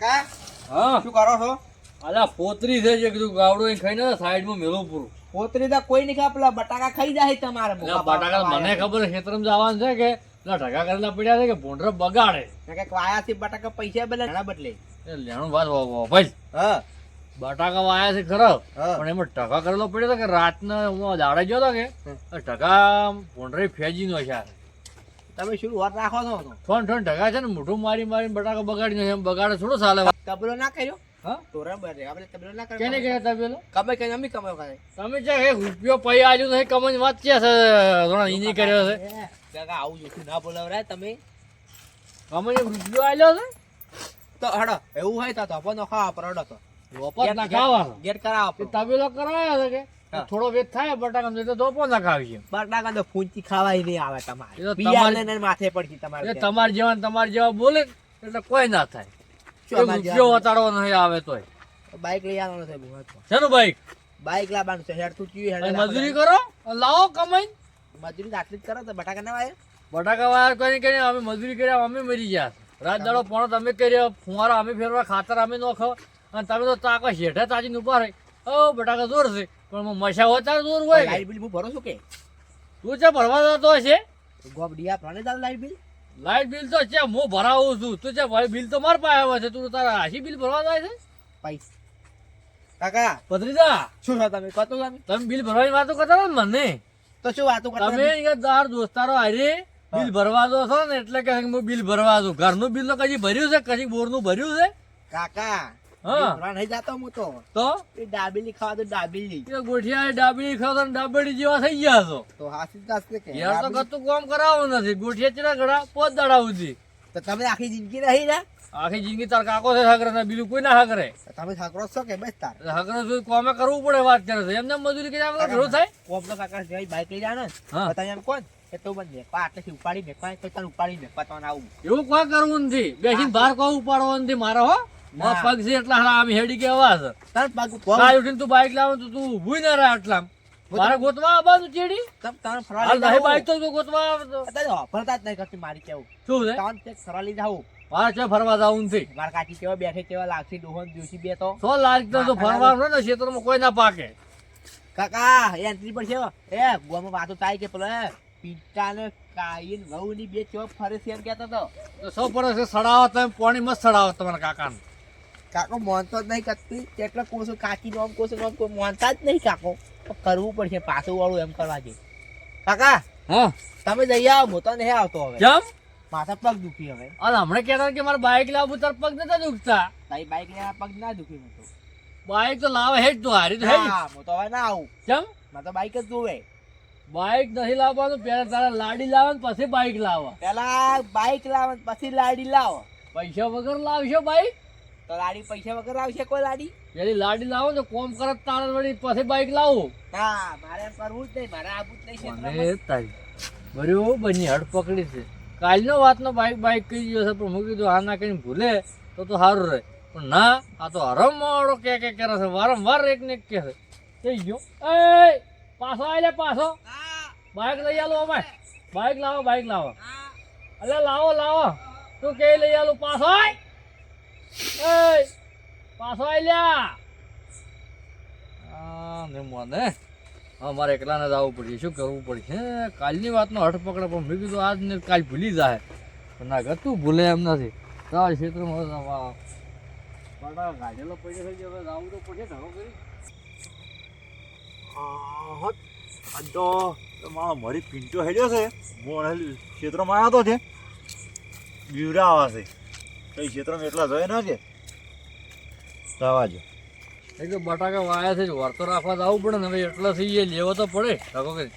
કાકા? હા. શું કરો છો? અલા પોતરી છે જે કીધું ગાવડો અહીં ખાઈને સાઈડમાં મેલું પૂરું. પોતરી તો કોઈ નહીં ખા પેલા બટાકા ખાઈ જાય તમારે બટાકા મને ખબર છે ખેતરમાં જવાનું છે કે પેલા ઢગા કરેલા પડ્યા છે કે ભૂંડર બગાડે. કે વાયાથી બટાકા પૈસા બદલે ઘણા બદલે. લેણું વાત ભાઈ. હા. બટાકા વાયા છે ખરો. પણ એમાં ટકા કરેલો પડ્યો હતો કે રાતના દાડે ગયો હતો કે એ ટકા ભૂંડરે ફેજી નો છે. તમે શું વાત રાખો છો ફોન ફોન ઢગા છે ને મોઢું મારી મારી બટાકા બગાડી. એમ બગાડે થોડો ચાલે તબલો ના કર્યો? હા? તોરણ બરે આપણે તબલો ના કેને કર્યો કહ્યા કમે કઈ અમે કમે કરે તમે જે એક રૂપિયો પૈ કમાઈને વાત છે? થોડા ઈની કર્યો છે. આવું જોશું ના બોલાવરાય તમે. કમાઈને એક રૂપિયો આલ્યો છે? તો હડો એવું હોય તો તો વપત ના ખાવાનો ગેટ કરાવો. તબેલો કરાયો છે કે? હા. થોડો વેત થાય બટાકા તો પણ ના ખાવી બટાકા તો ફૂંચી ખાવાય નહીં આવે તમારે. તમારે- પિયાને ને માથે પડતી તમારે તમારે જેવા તમારે જેવા બોલે એટલે કોઈ ના થાય. જેવા વતાડવો નહીં આવે તોય. બાઈક લઈ આવવાનો છે. શેનું બાઈક? બાઈક લાવવાનું છે હેડ તું ચીવી હેડ મજૂરી કરો? લાવો કમાઈ? મજૂરી આટલી જ કરો તો બટાકા ના વાય? બટાકા વાળા કરી કરીને અમે મજૂરી કર્યા અમે મરી ગયા. રાત દાડો પોણો તમે કર્યો ફુવારો અમે ફેરવા ખાતર અમે નોખો અને તમે તો તાકો શેઠે તાજી ઊભા રહી. ઓ બટાકા જોર છે. પણ મશા હોય દૂર હોય? લાઈટ બિલ હું ભરો છું કે? તું છે ભરવા જતો હશે? ગોબડિયા પ્રાણે દાલ લાઈટ બિલ? લાઈટ બિલ તો છે હું ભરાવું છું. તું છે ભાઈ બિલ તો માર પાસે આવે છે. તું તારા હાસી બિલ ભરવા જાય છે? પૈસા. કાકા ભત્રીજા શું છો તમે? કહો તમે. તમે બિલ ભરવાની વાતો કરતા હતા ને મને? તો શું વાતો કરતા તમે અહીંયા દાર દોસ્તારો હારે બિલ ભરવા દો છો ને એટલે કે હું બિલ ભરવા દઉં ઘરનું બિલ તો કદી ભર્યું છે? કદી બોરનું ભર્યું છે? કાકા હા. નહીં જાતો હું તો. તો? એ દાબેલી ખાવા તો દાબેલી એ ગોઠિયા ડાબડી ખાવ તો ડાબડી જેવા થઈ ગયા છો. તો હાસી તાસતે કે. યાર તો કતું કામ કરાવવું નથી. ગોઠિયા ચેના ગળા? પોત દાડા સુધી. તો તમે આખી જિંદગી રહી ને આખી જિંદગી તાર કાકો છે હાકરે ને બીજું કોઈ ના હાકરે. તમે છાકરો છો કે બસ તાર? હાકરે સુધી કોમે કરવું પડે વાત કરે છે. એમને મજૂરી કર્યા વગર ઘણું થાય? કોમ તો કાકા જઈ બાઈક લઈ જાનો ને. હા. તો તમે એમ કોણ? કે તો બંધ આટલેથી ઉપાડી ને તો તને ઉપાડી મેકવા તો આવું. એવું કોઈ કરવું નથી? બેસીને બહાર કોઈ ઉપાડવાનું નથી? મારો હો. મારા પગ છે એટલા હારા આમ હેડી કેવા છે. પગ ઉઠીને તું બાઈક લાવો તો તું ઊભું ના રહે આટલા મારે ગોતવા આવવાનું ચેડી? તમ તને ફરવા હાલ લઈ બાઈક તો તું ગોતવા આવે તો. જ નહીં કરતી મારી કેવું. શું છે? તને મારે છે ફરવા જવું નથી મારા કાકી કેવા બેઠે કેવા લાગશે ડોહન દિવસી બે તો. સો લાખ તો ને ક્ષેત્રમાં કોઈ ના પાકે. કાકા એન્ટ્રી પર છે. એ ગુવામાં વાતો થાય કે પેલો એ પિતા ને કાઈન વહુ ની બે ચોપ ફરે છે એમ કહેતો તો. સૌ છે સડાવો તમે પાણી મસ્ત સડાવો તમારા કાકાને. કાકો મોનતો જ નહીં કરતી. કેટલા કોસો કાકી નોમ કોસો નોમ કોઈ મોનતા જ નહીં કાકો. કરવું પડશે પાછું વાળું એમ કરવા દે કાકા હા. તમે જઈ આવો હું તો નહીં આવતો હવે. જમ માથા પગ દુખી હવે. અરે હમણાં કહેતા કે મારે બાઈક લાવવું તાર પગ નતા દુખતા. તારી બાઈક લેવા પગ ના દુખી મતો બાઇક તો લાવે હેડ તો હારી તો હેડ. હા હું તો હવે ના આવું. જમ મને તો બાઈક જ જોવે. બાઈક નથી લાવવાનું પહેલા તારા લાડી લાવે ને પછી બાઈક લાવો પેલા બાઈક લાવો પછી લાડી લાવો. પૈસા વગર લાવશો બાઈક તો લાડી પૈસા વગર આવશે કોઈ લાડી? પેલી લાડી લાવો ને કોમ કરત તાણ વળી પછી બાઈક લાવો. હા મારે કરવું જ નહીં મારે આવું જ નહીં છે મને તારી બરોબર બની હડ પકડી છે. કાલનો વાતનો બાઈક બાઈક કહી ગયો છે પણ હું કીધું આ ના કઈ ભૂલે તો તો સારું રહે. પણ ના આ તો હરમ મોડો કે કે કરે છે વારંવાર એક ને એક કે છે. થઈ ગયો. એ પાછો આય પાછો. બાઈક લઈ આલો અમે બાઈક લાવો બાઈક લાવો. અલે લાવો લાવો. તું કે લઈ આલો પાછો આય. એ પાછો આય લ્યા આ ને મને હા મારે એકલાને જ આવવું પડશે. શું કરવું પડશે? કાલની વાતનો હઠ પકડે પણ મેં કીધું આજ ને કાલ ભૂલી જાય. પણ ના તું ભૂલે એમ નથી. ચાલ ક્ષેત્રમાં ગાડેલો પડી થઈ જાય હવે આવું તો પડશે ઢાળો કરી. આજ તો મારો મારી પિંટો હેડ્યો છે. હું ક્ષેત્રમાં આવ્યો તો છે. બીવરા આવા છે. કઈ ક્ષેત્રમાં એટલા જોઈએ ના કે જવા જો એક તો બટાકા વાયા છે વર્તો રાખવા તો આવવું પડે ને હવે એટલા થઈ જાય લેવો તો પડે. ઢાકો કરી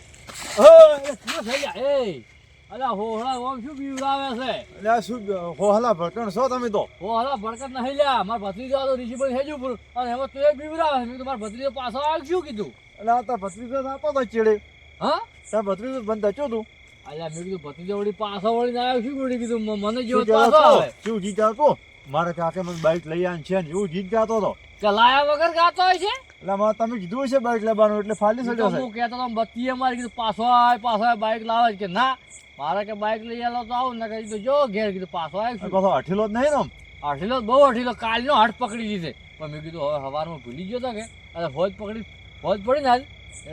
અલા હોહળા ઓમ શું બીવડાવે છે? આ શું હોહલા ભટકણ છો તમે તો? હોહળા ભડકત નહીં લ્યા મારા ભત્રીજો આ તો ઋષિભાઈ હેજુ પૂરું અને એમાં તું એ બીવડાવે મેં મારા ભત્રીજો પાછો આવ્યો શું કીધું? આ તાર ભત્રીજો આપો તો ચેડે. હા? તાર બંધ થયો તું. અલ્યા મેં કીધું ભત્રીજો વળી પાછો વળીને આવ્યો શું કીધું? મને જેવો શું પાછો આવે. શું જીત જાતો મારે કાકે મને બાઈક લઈ આવીને છે ને એવું જીત જાતો હતો કે વગર ગાતો હોય છે? એટલે મારે તમે કીધું છે બાઈક લેવાનું એટલે ફાલી સડ્યો છે. હું કહેતો તો બત્તીએ મારી કીધું પાછો આવે પાછો આય બાઈક લાવે. કે ના મારે કે બાઈક લઈ આલો તો આવું ને કીધું જો ઘેર કીધું પાછો આવે પાછો હઠેલો જ નહીં ને. અઠીલો બહુ અઠીલો કાલનો હાથ પકડી દીધે પણ મેં કીધું હવે સવારમાં ભૂલી ગયો તો કે અને ફોજ પકડી ફોજ પડી ને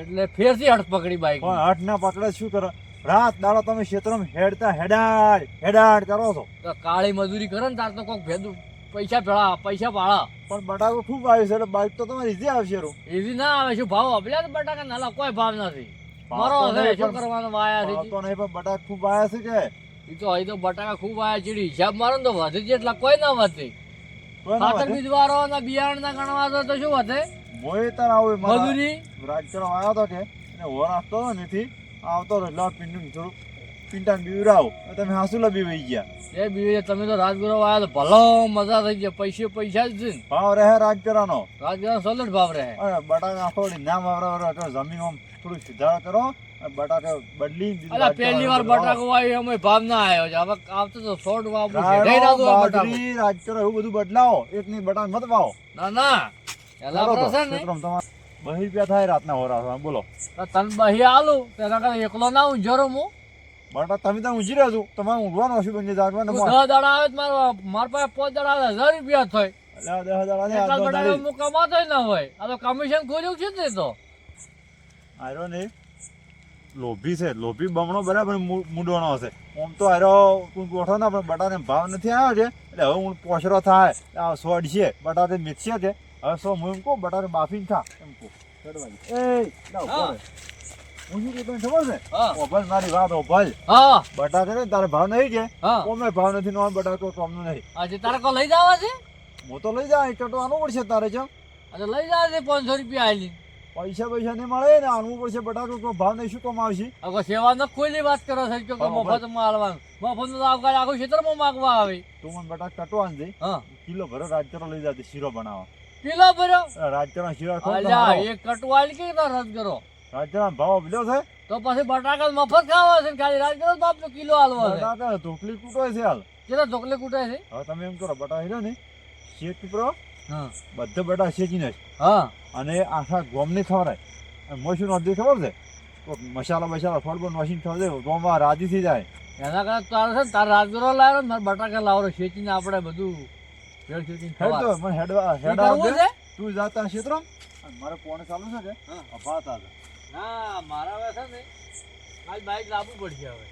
એટલે ફેરથી હાથ પકડી બાઈક પણ હટ ના પકડે શું કરો? રાત દાડો તમે ક્ષેત્રમાં હેડતા હેડાડ હેડાડ કરો છો. તો કાળી મજૂરી કરે ને તાર તો કોક ભેદું પૈસા ભેળા પૈસા પાળા પણ બટાકો ખૂબ આવ્યું છે એટલે બાઈક તો તમારી ઇઝી આવશે રૂ. ઈઝી ના આવે શું ભાવ આપેલા તો બટાકા? નાલા કોઈ ભાવ નથી. મારો છે શું કરવાનો વાયા છે? તો નહીં પણ બટાકા ખૂબ આવ્યા છે કે? એ તો અહીં તો બટાકા ખૂબ આવ્યા છે હિસાબ મારો ને તો વધે જેટલા કોઈ ના વધે. ના ખાતર. બીજવારો ના બિયારણ ના ગણવા તો શું વધે? મોય તાર આવું મજૂરી? રાજચરો આવ્યો હતો કે? એને ઓર આપતો નથી. આવતો એટલે આ પિંડું થોડું પિંટાને બીવરાવો તમે હાસુ બીવાઈ ગયા. એ બીજે તમે તો રાજગુરો આવ્યા તો ભલો મજા થઈ ગયા પૈસે પૈસા જ છે ભાવ રહે રાજગરાનો રાજગુરો સોલિડ ભાવ રહે. બટાકા થોડી ના વાવરા તો જમીન આમ થોડું સુધાર કરો બટાકા બદલી પહેલી વાર. બટાકો આવ્યો ભાવ ના આવ્યો છે. હવે આવતો તો સોટ વાવ છે. રાજચરો એવું બધું બદલાવો. એક ની બટાકા મત વાવો. ના ના. એલા તમારે બહી રૂપિયા થાય રાતના હોરા બોલો. તો તન બહી આલું? તેના કરતા એકલો ના ઊંઝરો હું? બટા તમે ત્યાં ઊંઘી રહ્યા છો? તમારે ઊંઘવાનું હશે બંને જાગવાનું તું દસ દાડા આવે તો મારો મારા પાસે પાંચ દાડા આવે હજાર રૂપિયા થાય. એટલે દસ દાડા. હું કમાતો ના હોય. આ તો કમિશન ખોલ્યું છે ને તો. આર્યો ને લોભી છે. લોભી બમણો બરાબર મૂંડવાનો હશે. આમ તો આર્યો તું ગોઠો ના પણ બટાને ભાવ નથી આવ્યો છે? એટલે હવે હું પોસરો થાય. આ સોડ છે બટાટે મેચશે છે. સો હું એમ કહું બાફીન થા એમ કો ચડવાની. એ લાવ હા. શું કહેતો ખબર છે? ઓભલ મારી વાત ઓભલ હા. બટાકા ને તારે ભાવ નહીં છે. ઓમે ભાવ નથી નો બટાકો કોમનો નહીં. આજે તારે કો લઈ જવા છે? હું તો લઈ જાય ચટો આનું પડશે તારે છે આજે લઈ જાવ છે પાંચસો રૂપિયા આલી પૈસા પૈસા નહીં મળે ને આનવું પડશે બટાકો તો ભાવ નહીં શું કામ આવશે? હવે સેવા ન કોઈની વાત કરો છે કે મફતમાં હાલવાનું મફત તો આવકાર આખું ક્ષેત્રમાં માગવા આવે. તું મને બટાક કટો દે. હા. કિલો ભરો રાજચરો લઈ જાતે શીરો બનાવવા. કિલો ભર્યો રાજ્યના શિવાય અલ્યા એક કટવાલ કે ના રદ કરો? રાજ્યના ભાવ આપલ્યો છે? તો પછી બટાકા મફત ખાવા છે ને ખાલી રાજ કરો બાપ કિલો હાલવો છે. બટાકા ઢોકલી કૂટાય છે હાલ. કેટલા ઢોકલી કૂટાય છે? હવે તમે એમ કરો બટા હીરો ને શેક પીપરો હા. બધે બટા શેકીને હા. અને આખા ગોમની ખવડાય. અને મોશું નોંધી ખબર છે? મસાલા બસાલા ફળબો નોશીને ખવડાવે ગોમમાં રાજી થઈ જાય. એના કરતા તારે છે ને તારે રાજગરો લાવ્યો ને મારે બટાકા લાવો શેચીને આપણે બધું હેડ તો હેડવા હેડા આવજે. તું જાતા ક્ષેત્રો? મારે ફોન ચાલુ છે કે? હા. અપાતા ના મારા હવે છે ને આજ બાઈક લાવવું પડશે હવે.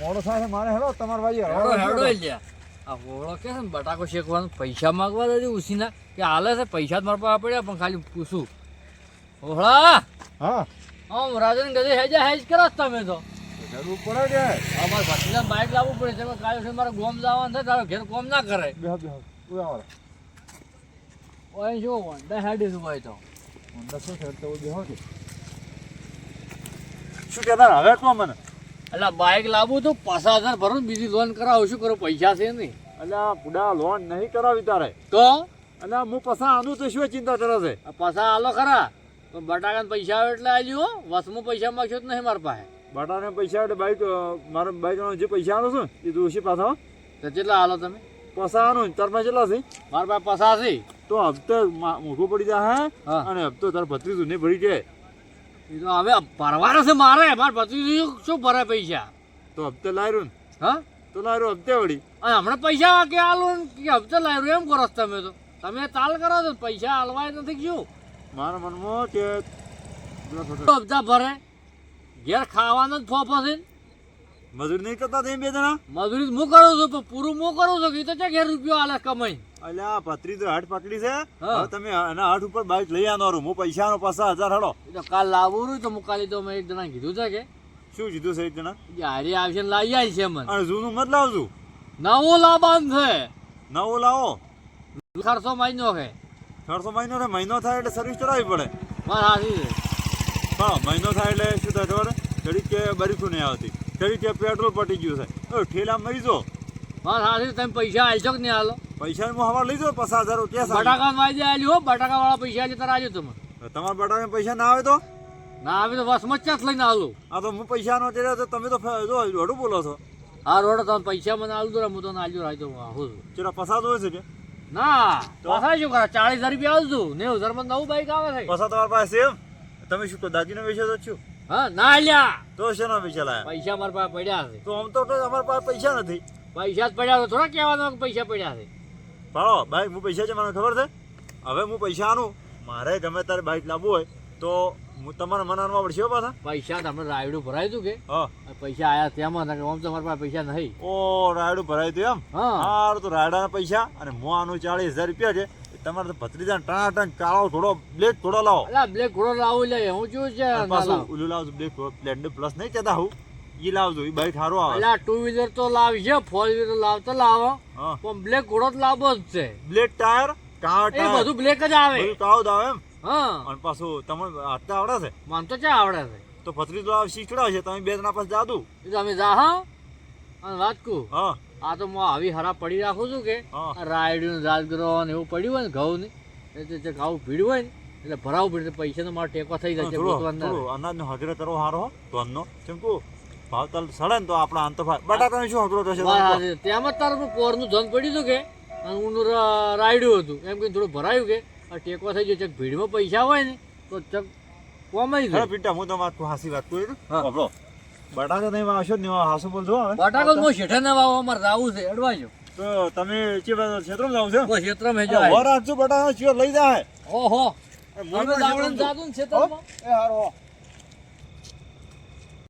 મોડો થાય મારે હેડો તમારા ભાઈ હેડો હેડો લ્યા. આ હોળો કે છે ને બટાકો શેકવાનું પૈસા માગવા દે ઉસીના કે હાલે છે પૈસા જ મારા પાસે પડ્યા પણ ખાલી પૂછું. હોળા હા. આમ રાજન ગજે હેજા હેજ કરો તમે તો. જરૂર પડે કે? અમારે ભત્રીજા બાઈક લાવવું પડે છે કાલે છે મારે ગોમ જવાનું થાય તારો ઘેર ગોમ ના કરે. બેહો બેહો ઉયા વાળા ઓય શું વંડા હેડી શું હોય તો. વંડા શું છે તો બેહો કે? શું કહેતા હવે કહો મને. એટલે બાઈક લાવું તો પાછા હજાર ભરું ને બીજી લોન કરાવું. શું કરો? પૈસા છે નહીં. અલ્યા બુડા લોન નહીં કરાવી તારે. તો? અને હું પસા આનું તો શું ચિંતા કરે છે? આ પાછા આલો ખરા. તો બટાકાને પૈસા આવે એટલે આવી હો. વસમું પૈસા માગશો તો નહીં મારા પાસે. બટાને પૈસા એટલે બાઈક મારા બાઈકનો જે પૈસા આનો છું એ દોષી પાછો તો કેટલા આલો તમે? પસા આનું તારમાં કેટલા છે? મારા પાસે પાછા છે. તો હપ્તે મોઘું પડી જાય હા. અને હપ્તો તાર ભત્રીજું નહીં ભરી જાય. એ તો હવે ભરવાનો છે મારે. મારે ભત્રીજું શું ભરે પૈસા? તો હપ્તે લાયરું ને. હા? તો લાયરું હપ્તે વળી. અને હમણાં પૈસા કે આલો ને કે હપ્તે લાવ્યું એમ કરો તમે તો. તમે તાલ કરો છો પૈસા હાલવાય નથી ગયું મારા મનમાં કે હપ્તા ભરે. ઘેર ખાવાનો જ ફોફો છે મજૂરી નહીં કરતા તે બે જણા? મજૂરી હું કરું છું પણ પૂરું હું કરું છું કે એ તો ચા ઘેર રૂપિયો આલે કમાઈ અલ્યા ભત્રીજો હાથ પકડી છે. હવે તમે એના હાથ ઉપર બાઈક લઈ આવવાનું હું પૈસાનો પચાસ હજાર હડો તો કાલ લાવવું રહ્યું તો હું કાલે તો મેં એક જણા કીધું છે કે શું કીધું છે એક જણા? હારી આવશે લાવી આવી છે મને. અને જૂનું મત લાવજો. નવો લાવવાનું છે. નવો લાવો. ખર્ચો મહિનો છે. ખર્ચો મહિનો ને મહિનો થાય એટલે સર્વિસ કરાવી પડે. મારા હાથી છે. હા મહિનો થાય એટલે શું થાય ખબર? ઘડીક કે બરીખું નહીં આવતી. ઘડીક ત્યાં પેટ્રોલ પટી ગયું છે? હવે ઠેલા મરી જો મારે હાથી તમે પૈસા આલશો કે નહીં હાલો પૈસા હું હવા લઈ જાઉં પચાસ હજાર રૂપિયા. બટાકા વાજે આલ્યું હો બટાકા વાળા પૈસા આલી તારા આલ્યો તમે. તમારા બટાકા પૈસા ના આવે તો? ના આવે તો વસમાં ચાસ લઈને આલું? આ તો હું પૈસા નો તો તમે તો ફ- બોલો છો. આ રોડ તમે પૈસા મને આલું તો હું તો આલ્યો રાખ્યો આવું. ચેરા પસાદ હોય છે કે? ના? પાછા શું કરે? ચાલીસ હજાર રૂપિયા આલશું નેવું હજારમાં નવું બાઈક આવે છે. પસા તમારા પાસે એમ? તમે શું દાદીનો વેચો તો છું હા ના લ્યા. તો શેનો પૈસા લાયા? પૈસા મારા પાસે પડ્યા છે. તો આમ તો તો અમારા પાસે પૈસા નથી. પૈસા જ પડ્યા છે થોડા કહેવાનું કે પૈસા પડ્યા છે. પાડો ભાઈ હું પૈસા છે મને ખબર છે? હવે હું પૈસા આનું. મારે ગમે તારે બાઈક લાવવું હોય તો હું તમારા મને પડશે પાછા. પૈસા તો આપણે રાયડું ભરાયું હતું કે? હા. પૈસા આયા તેમાં ને આમ તો મારી પાસે પૈસા નહીં. ઓ રાયડું ભરાયું એમ? હા. તો રાયડાના પૈસા અને હું આનું ચાલીસ હજાર રૂપિયા છે તમારે તો ભત્રીજા ટનાટન કાળો થોડો બ્લેક થોડો લાવો. અલા બ્લેક થોડો લાવો લે હું જોયું છે પાછું લાવ. લાવજો બ્લેક સ્પ્લેન્ડર પ્લસ નહીં કહેતા હું. ઈ લાવજો એ બાઈક સારું આવે. અલા ટુ વ્હીલર તો લાવજે ફોર વ્હીલર લાવતો લાવો. પણ બ્લેક ઘોડો જ લાવવો જ છે. બ્લેક ટાયર કાળા એ ટાયર. બધું બ્લેક જ આવે. બધું કાળો જ આવે એમ. હા. અને પાછું તમને હાથતા આવડે છે? મને તો ક્યાં આવડે છે? તો ભત્રીજો આવશે શીખડાવશે તમે બે જણા પાસે જાદુ. તમે તો અમે જા હા. અને વાત કહું હા. આ તો હું આવી હરા પડી રાખું છું કે રાયડ્યું રાજગ્રહ ને એવું પડ્યું હોય ને ઘઉં ને એટલે જે ઘઉં ભીડ્યું હોય ને એટલે ભરાવું પડે પૈસા નો મારો ટેકો થઈ જાય ગોતવાનું. ના હજરો કરવો હારો હો ધનનો. કેમ કે ભાવ તલ સડે ને તો આપણે આંતો બટાકા શું હજરો થશે? સાચી. જ તારું પોરનું ધન પડ્યું હતું કે અને ઊનું રાયડ્યું રાયડું હતું. એમ કહીને થોડું ભરાયું કે આ ટેકો થઈ ગયો ચક ભીડમાં પૈસા હોય ને તો ચક કોમાઈ હેલો જાય પિન્ટા હું તમારું હાસી વાત કરું છું. હા. બટાકા નહીં વાવશો ને હાસો બોલજો હવે. બટાકો હું શેઠે ના વાવો અમારે રાવું છે અડવાજો તો તમે જે ક્ષેત્રમાં જાવ છો બસ ક્ષેત્રમાં મેં વર આપજો બટાકા ચિયો લઈ જાય. ઓહો. મોય ક્ષેત્રમાં જાતું ક્ષેત્રમાં. એ હારો.